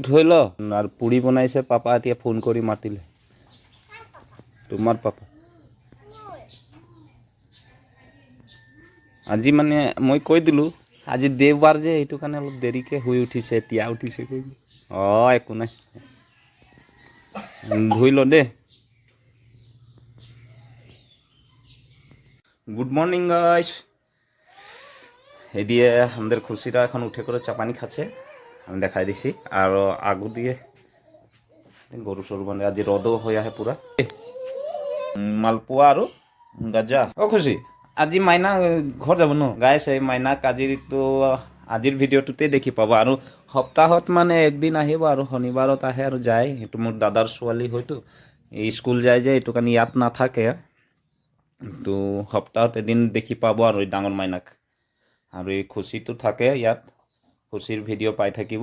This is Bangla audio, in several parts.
ধৰি ল আৰু পুৰি বনাইছে পাপা, এতিয়া ফোন কৰি মাতিলে। তোমাৰ পাপা? আজি মানে মই কৈ দিলোঁ, আজি দেওবাৰ যে, সেইটো কাৰণে অলপ দেৰিকৈ শুই উঠিছে, এতিয়া উঠিছে কৈ অঁ, একো নাই। ধুই ল দেই গুড মর্নিং গাইস এদিকে আমাদের খুশিরা এখন উঠে করে চাপানি খাচ্ছে। আমি দেখাই দিছি। আর আগু দিয়ে। গরু সরু মানে আজি রদও হয়ে আহে পুরা উম, মালপোৱা আৰু গাজা। অ খুচি। আজি মাইনা ঘৰ যাব ন? গাইছ মাইনাক আজিতো আজিৰ ভিডিঅ'টোতে দেখি পাব। আৰু সপ্তাহত মানে একদিন আহিব আৰু শনিবাৰত আহে আৰু যায়। সেইটো মোৰ দাদাৰ ছোৱালী হয়তো। স্কুল যায় যে এইটো কাৰণে ইয়াত নাথাকে। তো সপ্তাহত এদিন দেখি পাব আৰু ডাঙৰ মাইনাক। আৰু এই খুচিটো থাকে ইয়াত। খুচিৰ ভিডিঅ' পাই থাকিব।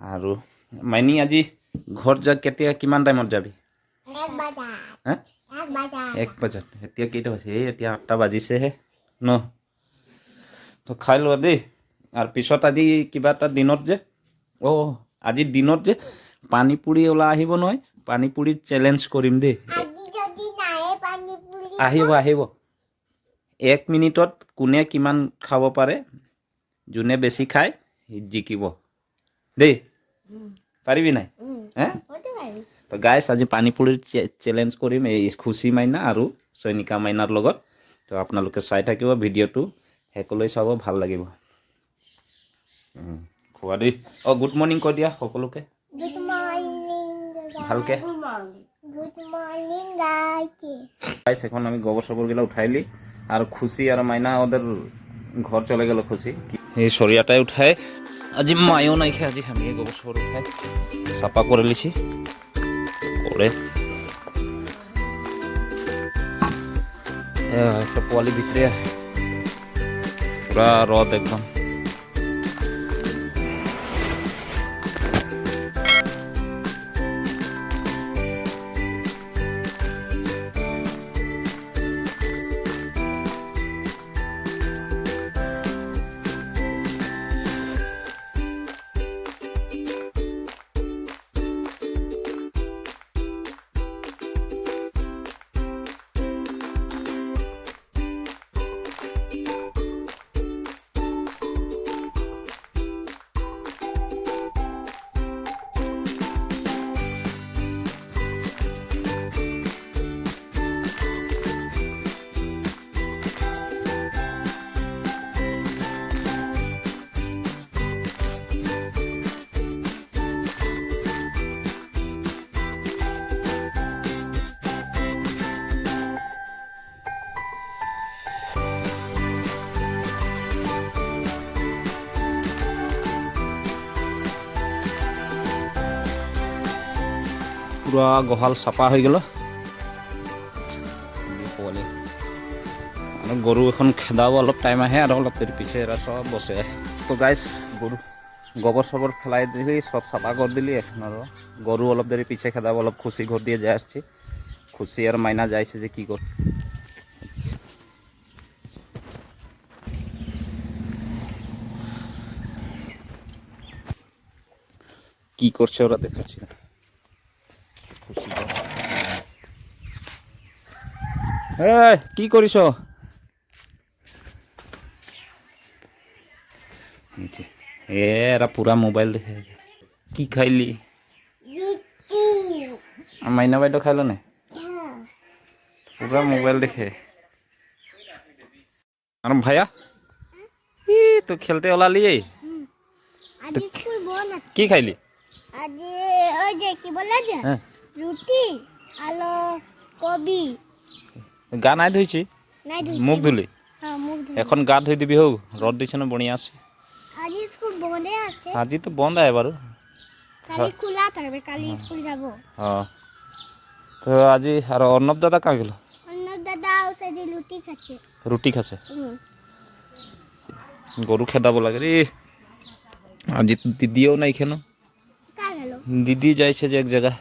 আৰু মাইনী, আজি ঘৰত যা কেতিয়া, কিমান টাইমত যাবি? এক বজাত। এতিয়া কেইটা বাজিছে এই, এতিয়া আঠটা বাজিছেহে। ন? তো খাই লোৱা দেই। আৰু পিছত আজি কিবা এটা দিনত যে, অ' আজি দিনত যে পানী পুৰি ওলাই আহিব নহয়। পানী পুৰিত চেলেঞ্জ কৰিম দেই। পুৰি আহিব আহিব। এক মিনিটত কোনে কিমান খাব পাৰে? যোনে বেছি খায় সি জিকিব। দেই পাৰিবি নাই? হে হতে তো গাইছ আজি পানীপুৰিৰ চে- চেলেঞ্জ কৰিম এই খুচি মাইনা আৰু চয়নিকা মাইনাৰ লগত। তো আপোনালোকে চাই থাকিব ভিডিঅ'টো শেষলৈ চাব ভালো লাগিব। খোৱা দেই। অঁ গুড মৰ্ণিং কৈ দিয়া সকলোকে। ভালকে। গাইছ এখন আমি গোবর সবরগুলো উঠাইলি আর খুশি আর মাইনা ওদের ঘর চলে গেল খুশি। এই সরিয়াটাই উঠায়। আজি মায়ও নাই খেয়ে আজি আমি গোবর সর উঠাই চাফা করে লিছি। করে। একটা পোয়ালি ভিতরে পুরা রদ একদম। পুরা গহাল চাপা হৈ গেল। আৰু গৰু এখন খেদাব অলপ টাইম আহে আৰু অলপ দেৰি পিছে এরা সব বসে তো গাইছ গৰু গোবর সবর ফেলাই দিলি সব চাফা করে দিলি এখন আৰু। গরু অলপ দেরি পিছে খেদাব, অলপ খুশি ঘর দিয়ে যাই আসছি। খুশি আর মাইনা যাইছে যে কি কর কি করছে ওরা দেখাচ্ছি না খুশি কর। এই, কি করিস? এ এরা পুরা মোবাইল দেখে কি খাইলি? মাইনা বাইদেউ খাইল না? হ্যাঁ। পুরা মোবাইল দেখে। আর ভাইয়া ই তো খেলতে ওলালি কি খাইলি? আজ ওই যে কি বলে যে হ্যাঁ রুটি আলো কবি। গা নাই ধুইছি? মুখ ধুলি? হ্যাঁ এখন গা ধুই দিবি হোক রদ দিছে না বড়িয়া আছে। আজ স্কুল বন্ধে আছে। আজি তো বন্ধ অঁ। তো আজি আৰু অৰ্ণৱ দাদা কাঁ গেল? রুটি খাচ্ছে হুম খেদাব লাগে রে আজি তো দিদিও নাই কেন কা গেল? দিদি যাইছে যে এক জায়গা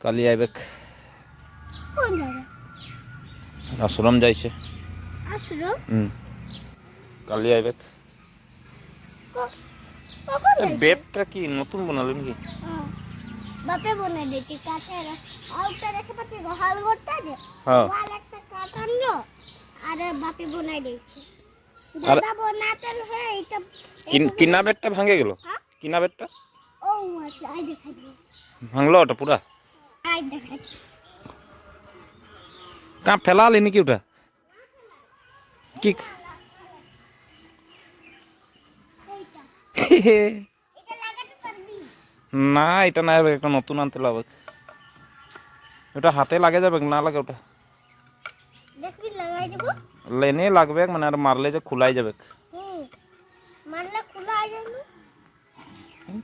কালি আইবেক আশ্রম হুম। কালি ক- কখন এ, বেডটা কি? নতুন বানালো নাকি হ্যাঁ। বাপে বনে দিয়েছি কাঠের আউটটা দেখে পাচ্ছি হাল করতে যে। হ্যাঁ। ওয়াল একটা কাঠ আনলো আর বাপে বনাই দিয়েছে। দাদা বনাতে হয়ে এটা কিন- বেডটা ভাঙে গেল? হ্যাঁ? কিনা বেডটা ও আচ্ছা আই দেখাই ভাঙলো ওটা পুরা? আই দেখাই। কাঁ ফেলালি নাকি ওটা কি এইটা এটা লাগাতে পারবি না এটা না হবে একটা নতুন আনতে লাগবে ওটা হাতে লাগে যাবে না লাগে ওটা দেখবি লাগাই দেবো লেনে লাগবে মানে আর মারলে যে খুলাই যাবে হুম মারলে খোলা আই যাবে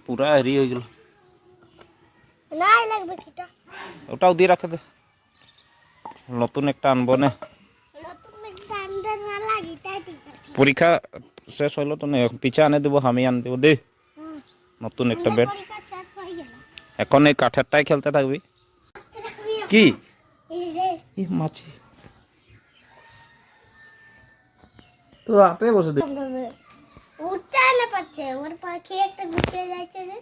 পুরা হেরি হয়ে গেল নাই লাগবে কিটা ওটাও দিয়ে রাখে দে নতুন একটা আনব না। নতুন একটা আনতে না লাগি তাই ঠিক আছে। পরীক্ষা শেষ হইল তো না পিছা আনে দেবো আমি আন দেবো দে। নতুন একটা বেড পরীক্ষা শেষ হয়ে গেল। এখন এই কাঠেরটাই খেলতে থাকবি। কি? মাছি। তো হাতে বসে দে। উঠতে না পারছে ওর পাখি একটা গুছিয়ে যাচ্ছে যে।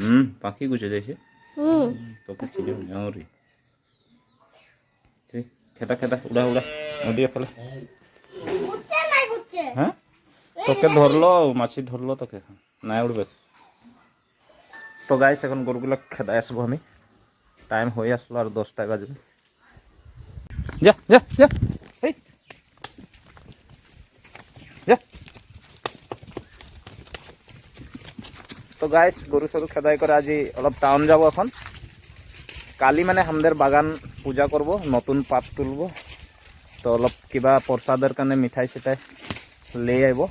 হুম পাখি গুছে যাইছে। হুম। তোকে ঠিক খেতা খেতা উড়া উড়া উড়িয়ে ফেলে। উঠতে হ্যাঁ? তোকে ধরলো মাছি ধরলো তোকে। নাই উড়বে। তো গাইস এখন গরুগুলো খেদাই আসব আমি। টাইম হয়ে আসলো আর দশটায় বাজবে। যা যা যা। এই। যা। তো গাইস গরু সরু খেদাই করে আজি অলপ টাউন যাব এখন। কালি মানে আমাদের বাগান পূজা করব নতুন পাত তুলব তো অলপ কিবা প্রসাদের কাৰণে মিঠাই চিঠাই লৈ আহিব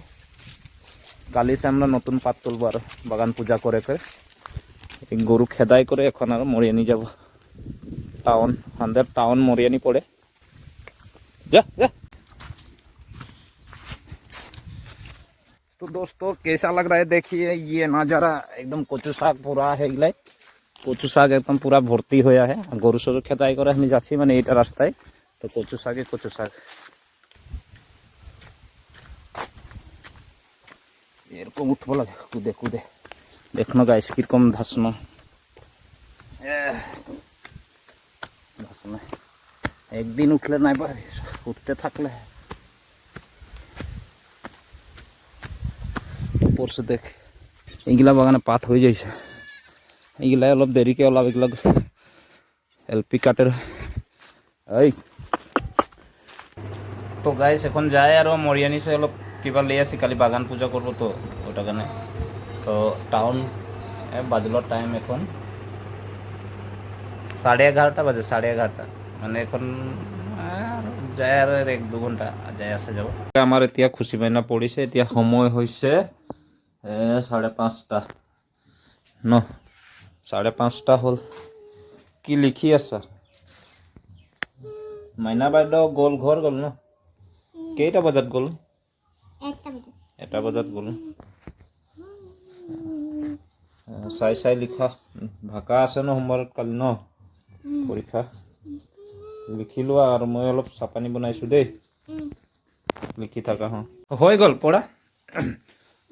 কালি সে আমরা নতুন পাত তুলব আর বাগান পূজা করে করে এই গরু খেদাই করে এখন আর মরিয়ানি যাব টাউন আমাদের টাউন মরিয়ানি পড়ে যা যা तो दोस्तों कैसा लग रहा है देखिए ये नज़ारा एकदम কচু শাক পুরা হয়ে গেলে কচু শাক একদম পুরা ভর্তি হয়ে আছে আর গরু সরু খেতাই করে আমি যাচ্ছি মানে এইটা রাস্তায় তো কচু শাকে কচু শাক এরকম উঠবো লাগে। কুদে কুদে। দেখনো গাইস কীরকম ধাসনো। এহ, ধাসনো। একদিন উঠলে নাই পারে। উঠতে থাকলে। পরশু দেখ এইগুলা বাগানে পাত হয়ে যাইছে। এইগুলা অলপ দেরিকে অলপ এগুলা এল পি কাটের এই। তো গাইস এখন যায় আর মরিয়ানি সে অলপ, কিবা লৈ আসি কালি বাগান পূজা করব তো ওটা কাৰণে। তো টাউন বাজলো টাইম এখন। সাড়ে এগারোটা বাজে, সাড়ে এগারোটা মানে এখন যায় আৰু এক দুঘণ্টা যাই আছে যাব। আমাৰ এতিয়া খুচি মাইনা পৰিছে, এতিয়া সময় হৈছে চাৰে পাঁচটা। ন। চাৰে পাঁচটা হ'ল। কি লিখি আছা? মাইনা বাইদেউ গ'ল ঘৰ গ'ল ন? কেইটা বজাত গ'ল? এটা বজাত গ'ল। চাই চাই লিখা। ভাকা আছে ন সোমবাৰত কালি ন? পৰীক্ষা। লিখি লোৱা আৰু মই অলপ চাপানি বনাইছোঁ দেই। লিখি থাকা হ। হৈ গ'ল পঢ়া?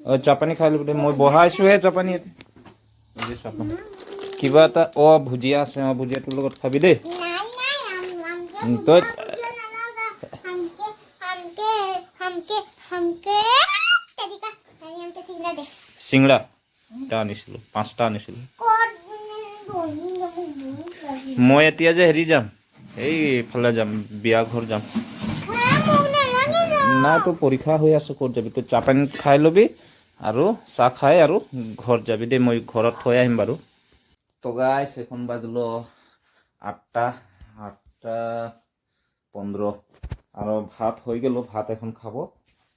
অ চাপানি খাই ল'ব দে মই বহাইছোঁহে চাপানি। ইয়াতে। কিবা এটা অ ভুজিয়া আছে অ ভুজিয়াটোৰ লগত খাবি দেই। তই চিংৰা। এটা আনিছিলোঁ পাঁচটা আনিছিলোঁ। মই এতিয়া যে হেৰি যাম এইফালে যাম বিয়া ঘৰ যাম। নাই তোৰ পৰীক্ষা হৈ আছে ক'ত যাবি? তই চাহ পানী খাই ল'বি আৰু চাহ খাই আৰু ঘৰত যাবি দেই মই ঘৰত থৈ আহিম বাৰু। তো গাইছ এখন বাজলো আটটা আটটা পনেরো। আর ভাত হয়ে গেল, ভাত এখন খাব।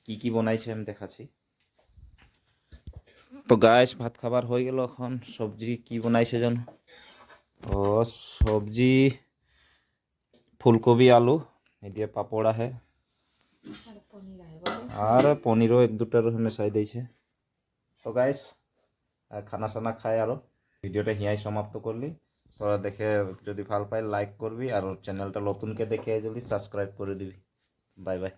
কি কি বনাইছে আমি দেখাচ্ছি। তো গাইস ভাত খাবার হয়ে গেল এখন। সবজি কি বনাইছে যেন? ও, সবজি ফুলকবি আলু এদিকে পাপড় আহে। আর পনিরও এক দুটার মেশাই দিয়েছে। তো গাইস খানা চানা খাই আৰু ভিডিওটা হিয়াই সমাপ্ত করলি। তোরা দেখে যদি ভালো পাই লাইক করবি। আর চ্যানেলটা নতুনকে দেখে যদি সাবস্ক্রাইব করে দিবি। Bye bye